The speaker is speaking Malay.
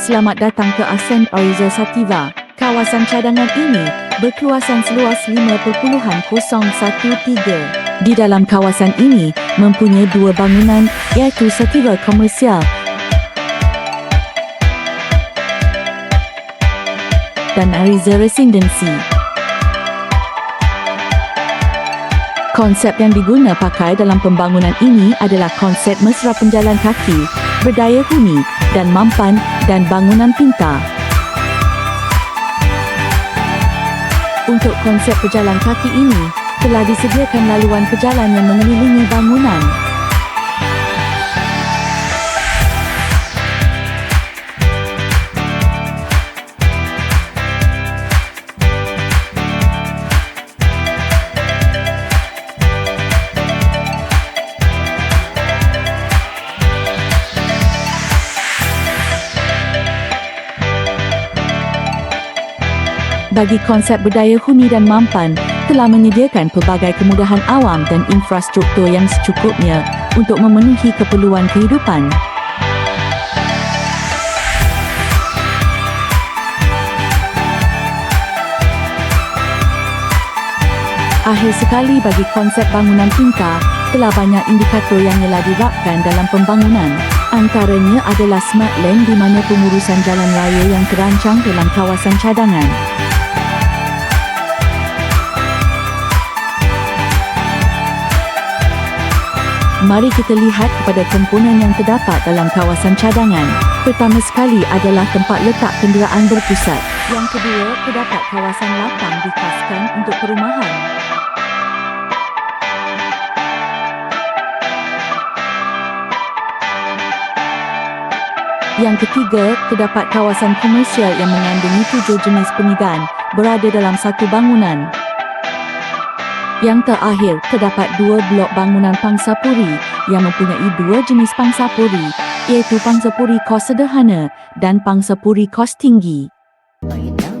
Selamat datang ke Ascent Oriza Sativa. Kawasan cadangan ini berkeluasan seluas 5.013. Di dalam kawasan ini mempunyai dua bangunan iaitu Sativa Komersial dan Ariza Residency. Konsep yang diguna pakai dalam pembangunan ini adalah konsep mesra penjalan kaki, berdaya huni dan mampan dan bangunan pintar. Untuk konsep pejalan kaki ini, telah disediakan laluan pejalan yang mengelilingi bangunan. Bagi konsep berdaya huni dan mampan telah menyediakan pelbagai kemudahan awam dan infrastruktur yang secukupnya untuk memenuhi keperluan kehidupan. Akhir sekali bagi konsep bangunan pintar, telah banyak indikator yang telah dirapkan dalam pembangunan. Antaranya adalah smart lane di mana pengurusan jalan raya yang terancang dalam kawasan cadangan. Mari kita lihat kepada komponen yang terdapat dalam kawasan cadangan. Pertama sekali adalah tempat letak kenderaan berpusat. Yang kedua, terdapat kawasan lapang dikhaskan untuk perumahan. Yang ketiga, terdapat kawasan komersial yang mengandungi tujuh jenis peniagaan berada dalam satu bangunan. Yang terakhir, terdapat dua blok bangunan pangsapuri yang mempunyai dua jenis pangsapuri, iaitu pangsapuri kos sederhana dan pangsapuri kos tinggi. Main